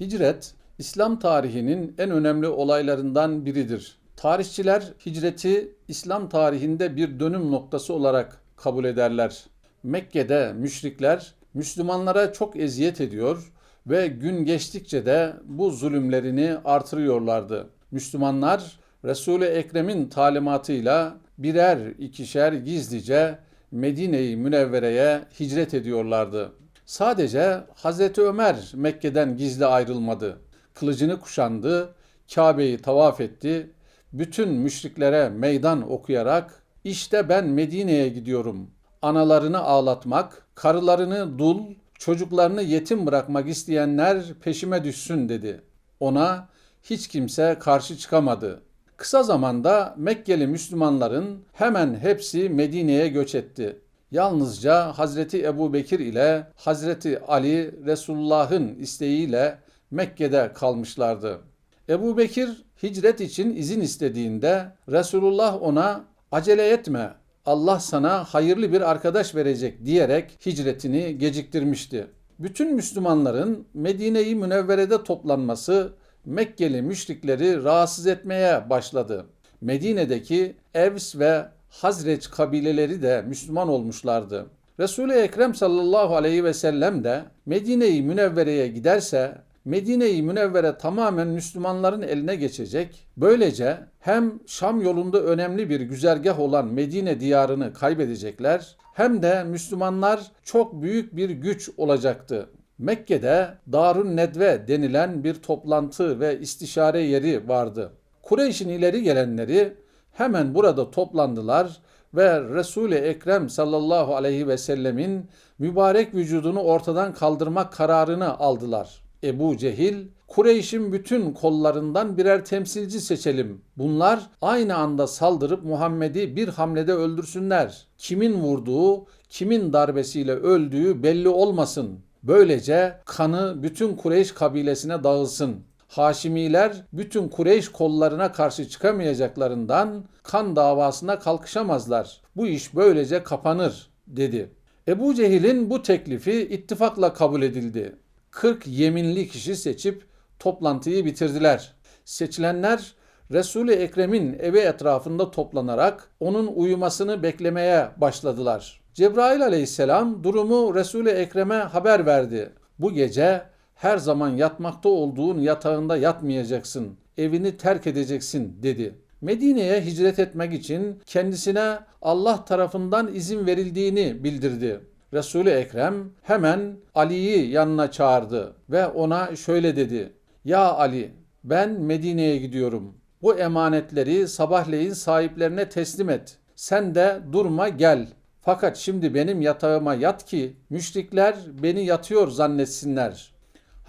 Hicret, İslam tarihinin en önemli olaylarından biridir. Tarihçiler hicreti İslam tarihinde bir dönüm noktası olarak kabul ederler. Mekke'de müşrikler Müslümanlara çok eziyet ediyor ve gün geçtikçe de bu zulümlerini artırıyorlardı. Müslümanlar Resul-i Ekrem'in talimatıyla birer ikişer gizlice Medine-i Münevvere'ye hicret ediyorlardı. Sadece Hazreti Ömer Mekke'den gizli ayrılmadı. Kılıcını kuşandı, Kabe'yi tavaf etti, bütün müşriklere meydan okuyarak işte ben Medine'ye gidiyorum. Analarını ağlatmak, karılarını dul, çocuklarını yetim bırakmak isteyenler peşime düşsün dedi. Ona hiç kimse karşı çıkamadı. Kısa zamanda Mekkeli Müslümanların hemen hepsi Medine'ye göç etti. Yalnızca Hazreti Ebu Bekir ile Hazreti Ali Resulullah'ın isteğiyle Mekke'de kalmışlardı. Ebu Bekir hicret için izin istediğinde Resulullah ona acele etme Allah sana hayırlı bir arkadaş verecek diyerek hicretini geciktirmişti. Bütün Müslümanların Medine-i Münevvere'de toplanması Mekkeli müşrikleri rahatsız etmeye başladı. Medine'deki Evs ve Hazreç kabileleri de Müslüman olmuşlardı. Resul-i Ekrem sallallahu aleyhi ve sellem de Medine-i Münevvere'ye giderse Medine-i Münevvere tamamen Müslümanların eline geçecek. Böylece hem Şam yolunda önemli bir güzergah olan Medine diyarını kaybedecekler hem de Müslümanlar çok büyük bir güç olacaktı. Mekke'de Darun Nedve denilen bir toplantı ve istişare yeri vardı. Kureyş'in ileri gelenleri hemen burada toplandılar ve Resul-i Ekrem sallallahu aleyhi ve sellemin mübarek vücudunu ortadan kaldırmak kararını aldılar. Ebu Cehil, Kureyş'in bütün kollarından birer temsilci seçelim. Bunlar aynı anda saldırıp Muhammed'i bir hamlede öldürsünler. Kimin vurduğu, kimin darbesiyle öldüğü belli olmasın. Böylece kanı bütün Kureyş kabilesine dağılsın. Haşimiler bütün Kureyş kollarına karşı çıkamayacaklarından kan davasına kalkışamazlar. Bu iş böylece kapanır dedi. Ebu Cehil'in bu teklifi ittifakla kabul edildi. 40 yeminli kişi seçip toplantıyı bitirdiler. Seçilenler Resul-i Ekrem'in evi etrafında toplanarak onun uyumasını beklemeye başladılar. Cebrail aleyhisselam durumu Resul-i Ekrem'e haber verdi. Bu gece her zaman yatmakta olduğun yatağında yatmayacaksın, evini terk edeceksin dedi. Medine'ye hicret etmek için kendisine Allah tarafından izin verildiğini bildirdi. Resul-i Ekrem hemen Ali'yi yanına çağırdı ve ona şöyle dedi. Ya Ali ben Medine'ye gidiyorum. Bu emanetleri sabahleyin sahiplerine teslim et. Sen de durma gel. Fakat şimdi benim yatağıma yat ki müşrikler beni yatıyor zannetsinler.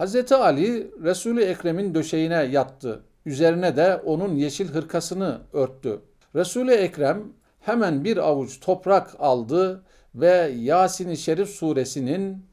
Hz. Ali Resul-i Ekrem'in döşeğine yattı. Üzerine de onun yeşil hırkasını örttü. Resul-i Ekrem hemen bir avuç toprak aldı ve Yasin-i Şerif suresinin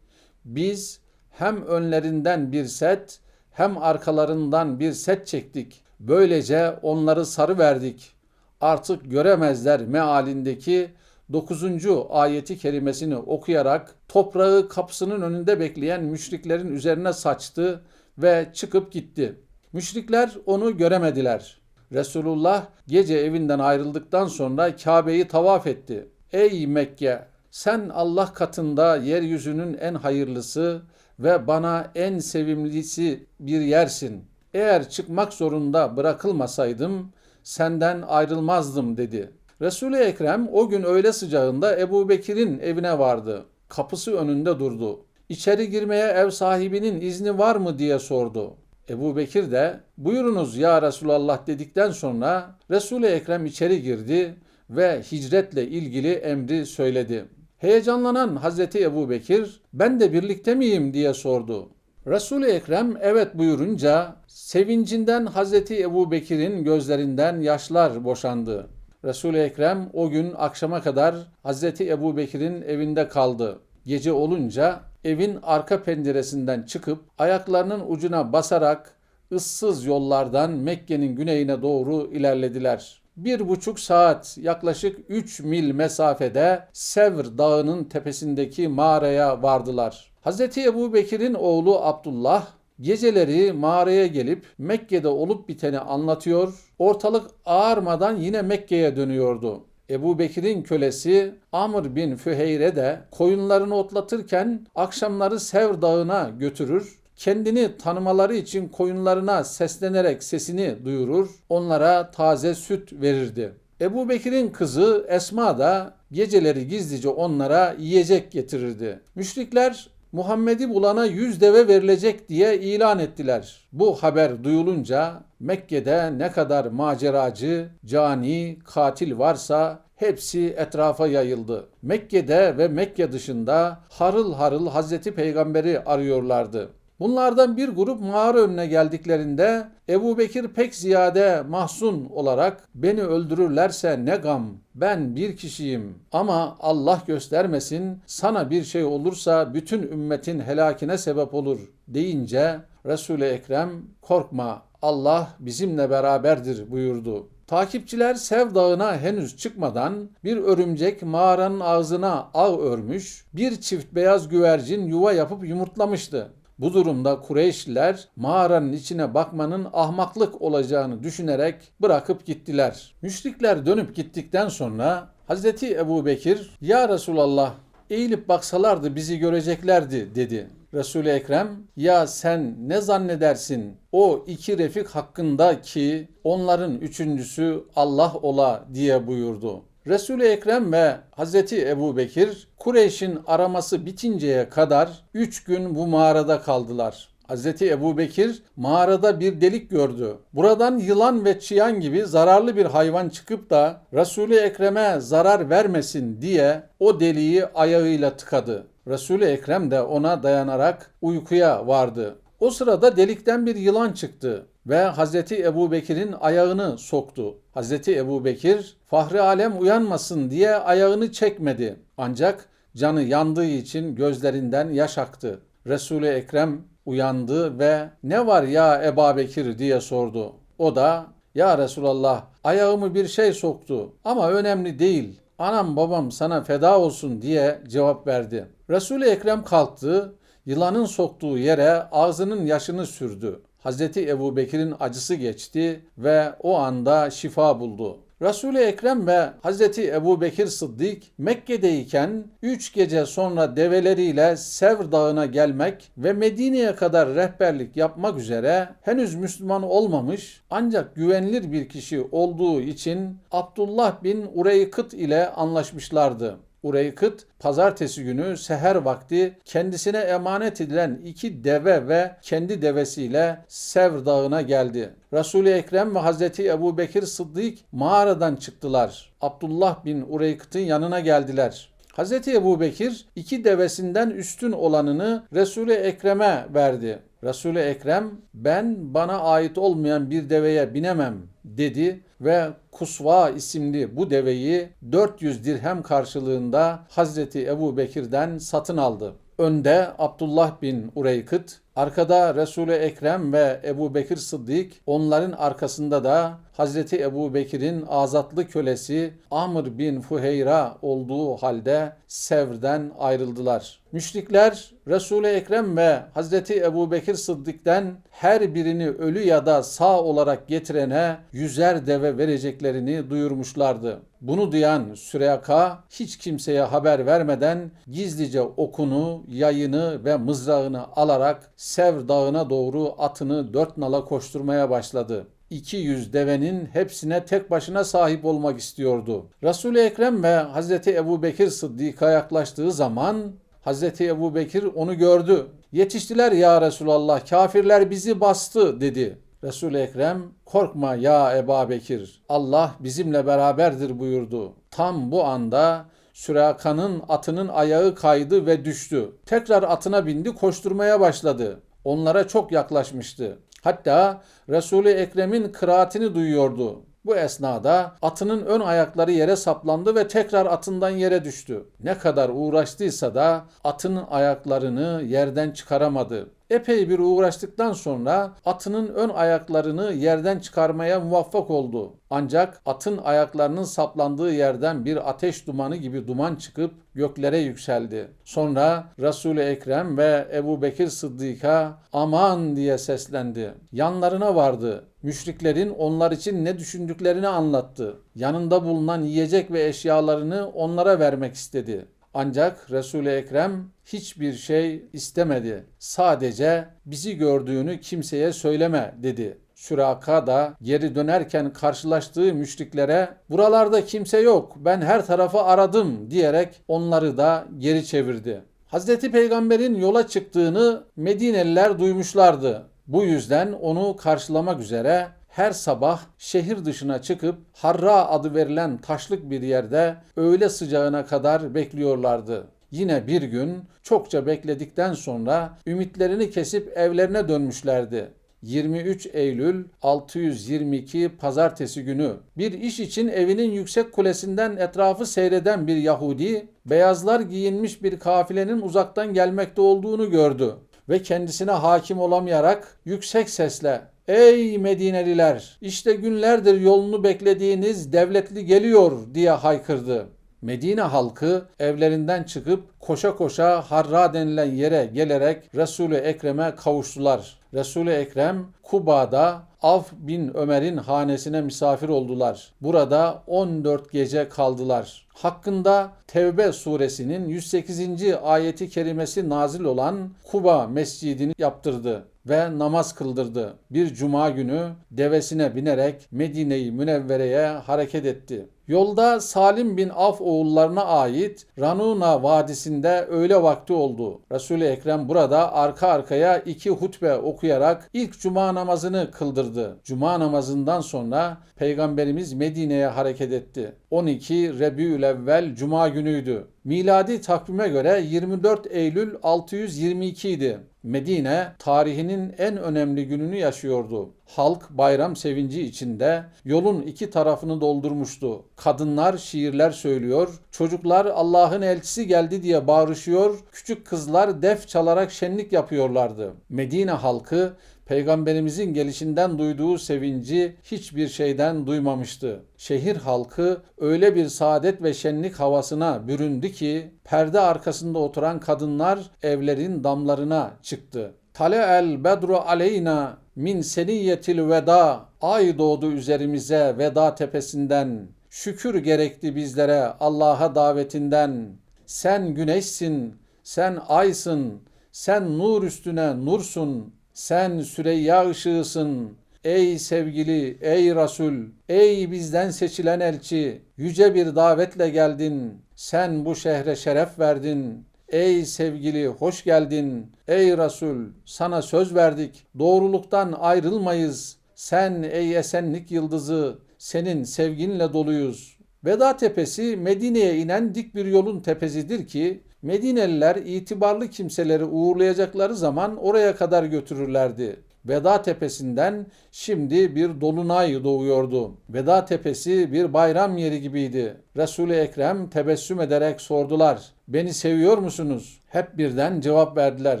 biz hem önlerinden bir set hem arkalarından bir set çektik. Böylece onları sarı verdik. Artık göremezler mealindeki 9. ayeti kerimesini okuyarak toprağı kapısının önünde bekleyen müşriklerin üzerine saçtı ve çıkıp gitti. Müşrikler onu göremediler. Resulullah gece evinden ayrıldıktan sonra Kabe'yi tavaf etti. Ey Mekke! Sen Allah katında yeryüzünün en hayırlısı ve bana en sevimlisi bir yersin. Eğer çıkmak zorunda bırakılmasaydım senden ayrılmazdım dedi. Resul-i Ekrem o gün öğle sıcağında Ebu Bekir'in evine vardı. Kapısı önünde durdu. İçeri girmeye ev sahibinin izni var mı diye sordu. Ebu Bekir de buyurunuz ya Resulallah dedikten sonra Resul-i Ekrem içeri girdi ve hicretle ilgili emri söyledi. Heyecanlanan Hazreti Ebu Bekir ben de birlikte miyim diye sordu. Resul-i Ekrem evet buyurunca sevincinden Hazreti Ebu Bekir'in gözlerinden yaşlar boşandı. Resul-i Ekrem o gün akşama kadar Hazreti Ebu Bekir'in evinde kaldı. Gece olunca evin arka penceresinden çıkıp ayaklarının ucuna basarak ıssız yollardan Mekke'nin güneyine doğru ilerlediler. Bir buçuk saat yaklaşık 3 mil mesafede Sevr dağının tepesindeki mağaraya vardılar. Hz. Ebu Bekir'in oğlu Abdullah geceleri mağaraya gelip Mekke'de olup biteni anlatıyor, ortalık ağarmadan yine Mekke'ye dönüyordu. Ebu Bekir'in kölesi Amr bin Füheyre de koyunlarını otlatırken akşamları Sevr Dağı'na götürür, kendini tanımaları için koyunlarına seslenerek sesini duyurur, onlara taze süt verirdi. Ebu Bekir'in kızı Esma da geceleri gizlice onlara yiyecek getirirdi. Müşrikler Muhammed'i bulana yüz deve verilecek diye ilan ettiler. Bu haber duyulunca Mekke'de ne kadar maceracı, cani, katil varsa hepsi etrafa yayıldı. Mekke'de ve Mekke dışında harıl harıl Hazreti Peygamber'i arıyorlardı. Bunlardan bir grup mağara önüne geldiklerinde Ebu Bekir pek ziyade mahzun olarak beni öldürürlerse ne gam ben bir kişiyim ama Allah göstermesin sana bir şey olursa bütün ümmetin helakine sebep olur deyince Resul-i Ekrem korkma Allah bizimle beraberdir buyurdu. Takipçiler Sev Dağı'na henüz çıkmadan bir örümcek mağaranın ağzına ağ örmüş, bir çift beyaz güvercin yuva yapıp yumurtlamıştı. Bu durumda Kureyşliler mağaranın içine bakmanın ahmaklık olacağını düşünerek bırakıp gittiler. Müşrikler dönüp gittikten sonra Hazreti Ebu Bekir, Ya Resulallah eğilip baksalardı bizi göreceklerdi dedi. Resul-i Ekrem ya sen ne zannedersin o iki refik hakkında ki onların üçüncüsü Allah ola diye buyurdu. Resul-i Ekrem ve Hazreti Ebu Bekir Kureyş'in araması bitinceye kadar üç gün bu mağarada kaldılar. Hazreti Ebu Bekir mağarada bir delik gördü. Buradan yılan ve çıyan gibi zararlı bir hayvan çıkıp da Resul-i Ekrem'e zarar vermesin diye o deliği ayağıyla tıkadı. Resul-i Ekrem de ona dayanarak uykuya vardı. O sırada delikten bir yılan çıktı ve Hazreti Ebu Bekir'in ayağını soktu. Hazreti Ebu Bekir Fahri Alem uyanmasın diye ayağını çekmedi. Ancak canı yandığı için gözlerinden yaş aktı. Resul-i Ekrem uyandı ve ne var ya Ebu Bekir diye sordu. O da ya Resulallah ayağımı bir şey soktu ama önemli değil. Anam babam sana feda olsun diye cevap verdi. Resul-i Ekrem kalktı, yılanın soktuğu yere ağzının yaşını sürdü. Hazreti Ebu Bekir'in acısı geçti ve o anda şifa buldu. Resul-i Ekrem ve Hazreti Ebu Bekir Sıddık Mekke'deyken 3 gece sonra develeriyle Sevr Dağı'na gelmek ve Medine'ye kadar rehberlik yapmak üzere henüz Müslüman olmamış ancak güvenilir bir kişi olduğu için Abdullah bin Ureykıt ile anlaşmışlardı. Ureykıt pazartesi günü seher vakti kendisine emanet edilen iki deve ve kendi devesiyle Sevr Dağı'na geldi. Resul-i Ekrem ve Hazreti Ebu Bekir Sıddık mağaradan çıktılar. Abdullah bin Ureykıt'ın yanına geldiler. Hazreti Ebu Bekir iki devesinden üstün olanını Resul-i Ekrem'e verdi. Resul-i Ekrem ben bana ait olmayan bir deveye binemem dedi ve Kusva isimli bu deveyi 400 dirhem karşılığında Hazreti Ebu Bekir'den satın aldı. Önde Abdullah bin Ureykıt, arkada Resul-i Ekrem ve Ebu Bekir Sıddık, onların arkasında da Hazreti Ebu Bekir'in azatlı kölesi Amr bin Fuheyra olduğu halde Sevr'den ayrıldılar. Müşrikler Resul-i Ekrem ve Hazreti Ebu Bekir Sıddık'ten her birini ölü ya da sağ olarak getirene yüzer deve vereceklerini duyurmuşlardı. Bunu duyan Süreyaka hiç kimseye haber vermeden gizlice okunu, yayını ve mızrağını alarak Sevr dağına doğru atını dört nala koşturmaya başladı. 200 devenin hepsine tek başına sahip olmak istiyordu. Resul-i Ekrem ve Hazreti Ebu Bekir Sıddık'a yaklaştığı zaman Hazreti Ebu Bekir onu gördü. Yetiştiler ya Resulallah kafirler bizi bastı dedi. Resul-i Ekrem korkma ya Ebu Bekir Allah bizimle beraberdir buyurdu. Tam bu anda Süraka'nın atının ayağı kaydı ve düştü. Tekrar atına bindi koşturmaya başladı. Onlara çok yaklaşmıştı. Hatta Resul-i Ekrem'in kıraatini duyuyordu. Bu esnada atının ön ayakları yere saplandı ve tekrar atından yere düştü. Ne kadar uğraştıysa da atın ayaklarını yerden çıkaramadı. Epey bir uğraştıktan sonra atının ön ayaklarını yerden çıkarmaya muvaffak oldu. Ancak atın ayaklarının saplandığı yerden bir ateş dumanı gibi duman çıkıp göklere yükseldi. Sonra Resul-i Ekrem ve Ebu Bekir Sıddık'a aman diye seslendi. Yanlarına vardı. Müşriklerin onlar için ne düşündüklerini anlattı. Yanında bulunan yiyecek ve eşyalarını onlara vermek istedi. Ancak Resul-i Ekrem hiçbir şey istemedi. Sadece bizi gördüğünü kimseye söyleme dedi. Süraka da geri dönerken karşılaştığı müşriklere buralarda kimse yok ben her tarafı aradım diyerek onları da geri çevirdi. Hazreti Peygamber'in yola çıktığını Medineliler duymuşlardı. Bu yüzden onu karşılamak üzere her sabah şehir dışına çıkıp Harra adı verilen taşlık bir yerde öğle sıcağına kadar bekliyorlardı. Yine bir gün çokça bekledikten sonra ümitlerini kesip evlerine dönmüşlerdi. 23 Eylül 622 Pazartesi günü bir iş için evinin yüksek kulesinden etrafı seyreden bir Yahudi beyazlar giyinmiş bir kafilenin uzaktan gelmekte olduğunu gördü ve kendisine hakim olamayarak yüksek sesle Ey Medineliler! İşte günlerdir yolunu beklediğiniz devletli geliyor diye haykırdı. Medine halkı evlerinden çıkıp koşa koşa Harra denilen yere gelerek Resul-i Ekrem'e kavuştular. Resul-i Ekrem Kuba'da Av bin Ömer'in hanesine misafir oldular. Burada 14 gece kaldılar. Hakkında Tevbe suresinin 108. ayeti kerimesi nazil olan Kuba mescidini yaptırdı ve namaz kıldırdı. Bir cuma günü devesine binerek Medine-i Münevvere'ye hareket etti. Yolda Salim bin Af oğullarına ait Ranuna Vadisi'nde öğle vakti oldu. Resul-i Ekrem burada arka arkaya iki hutbe okuyarak ilk cuma namazını kıldırdı. Cuma namazından sonra Peygamberimiz Medine'ye hareket etti. 12 Rebiülevvel Cuma günüydü. Miladi takvime göre 24 Eylül 622 idi. Medine tarihinin en önemli gününü yaşıyordu. Halk bayram sevinci içinde yolun iki tarafını doldurmuştu. Kadınlar şiirler söylüyor, çocuklar Allah'ın elçisi geldi diye bağırışıyor, küçük kızlar def çalarak şenlik yapıyorlardı. Medine halkı Peygamberimizin gelişinden duyduğu sevinci hiçbir şeyden duymamıştı. Şehir halkı öyle bir saadet ve şenlik havasına büründü ki perde arkasında oturan kadınlar evlerin damlarına çıktı. Tale el bedru aleyna min seniyetil veda ay doğdu üzerimize veda tepesinden şükür gerekti bizlere Allah'a davetinden sen güneşsin sen aysın sen nur üstüne nursun sen Süreyya ışığısın. Ey sevgili, ey Resul, ey bizden seçilen elçi, yüce bir davetle geldin. Sen bu şehre şeref verdin. Ey sevgili, hoş geldin. Ey Resul, sana söz verdik. Doğruluktan ayrılmayız. Sen ey esenlik yıldızı, senin sevginle doluyuz. Veda Tepesi Medine'ye inen dik bir yolun tepesidir ki Medineliler itibarlı kimseleri uğurlayacakları zaman oraya kadar götürürlerdi. Veda Tepesi'nden şimdi bir dolunay doğuyordu. Veda Tepesi bir bayram yeri gibiydi. Resul-i Ekrem tebessüm ederek sordular. Beni seviyor musunuz? Hep birden cevap verdiler.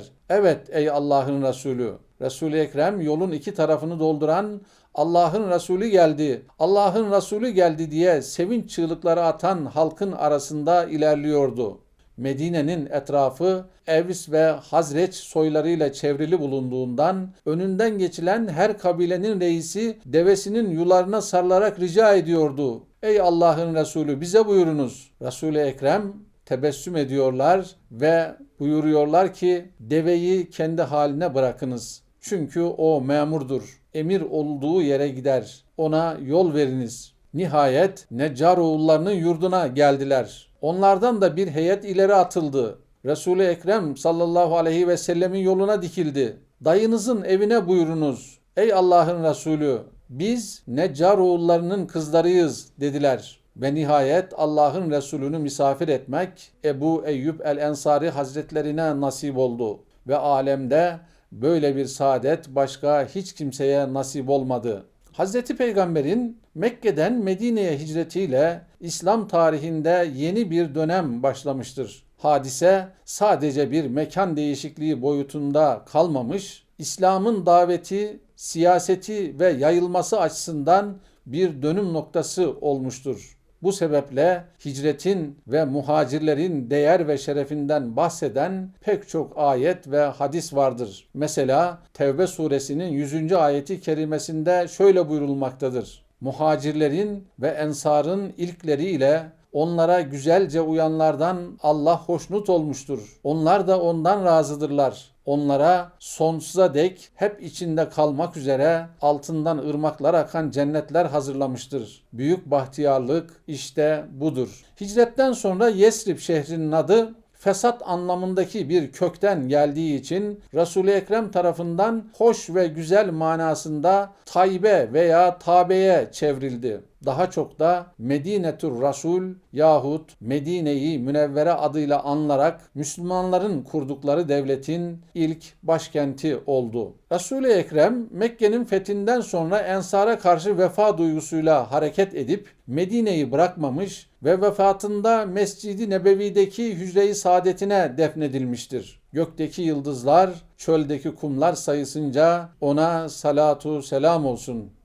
Evet ey Allah'ın Resulü. Resul-i Ekrem yolun iki tarafını dolduran Allah'ın Resulü geldi, Allah'ın Resulü geldi diye sevinç çığlıkları atan halkın arasında ilerliyordu. Medine'nin etrafı Evs ve Hazreç soylarıyla çevrili bulunduğundan önünden geçilen her kabilenin reisi devesinin yularına sarılarak rica ediyordu. Ey Allah'ın Resulü bize buyurunuz. Resul-i Ekrem tebessüm ediyorlar ve buyuruyorlar ki deveyi kendi haline bırakınız. Çünkü o memurdur. Emir olduğu yere gider. Ona yol veriniz. Nihayet Neccar oğullarının yurduna geldiler. Onlardan da bir heyet ileri atıldı. Resul-i Ekrem sallallahu aleyhi ve sellemin yoluna dikildi. Dayınızın evine buyurunuz. Ey Allah'ın Resulü biz Neccar oğullarının kızlarıyız dediler. Ve nihayet Allah'ın Resulünü misafir etmek Ebu Eyyub el-Ensari hazretlerine nasip oldu. Ve alemde böyle bir saadet başka hiç kimseye nasip olmadı. Hazreti Peygamber'in Mekke'den Medine'ye hicretiyle İslam tarihinde yeni bir dönem başlamıştır. Hadise sadece bir mekan değişikliği boyutunda kalmamış, İslam'ın daveti, siyaseti ve yayılması açısından bir dönüm noktası olmuştur. Bu sebeple hicretin ve muhacirlerin değer ve şerefinden bahseden pek çok ayet ve hadis vardır. Mesela Tevbe suresinin 100. ayeti kerimesinde şöyle buyurulmaktadır. Muhacirlerin ve ensarın ilkleriyle onlara güzelce uyanlardan Allah hoşnut olmuştur. Onlar da ondan razıdırlar. Onlara sonsuza dek hep içinde kalmak üzere altından ırmaklar akan cennetler hazırlamıştır. Büyük bahtiyarlık işte budur. Hicretten sonra Yesrib şehrinin adı fesat anlamındaki bir kökten geldiği için Resul-i Ekrem tarafından hoş ve güzel manasında Taybe veya Tabe'ye çevrildi. Daha çok da Medinetur Rasul yahut Medine-i Münevvere adıyla anlarak Müslümanların kurdukları devletin ilk başkenti oldu. Resul-i Ekrem Mekke'nin fethinden sonra Ensar'a karşı vefa duygusuyla hareket edip Medine'yi bırakmamış ve vefatında Mescid-i Nebevi'deki hücre-i saadetine defnedilmiştir. Gökteki yıldızlar, çöldeki kumlar sayısınca ona salatu selam olsun.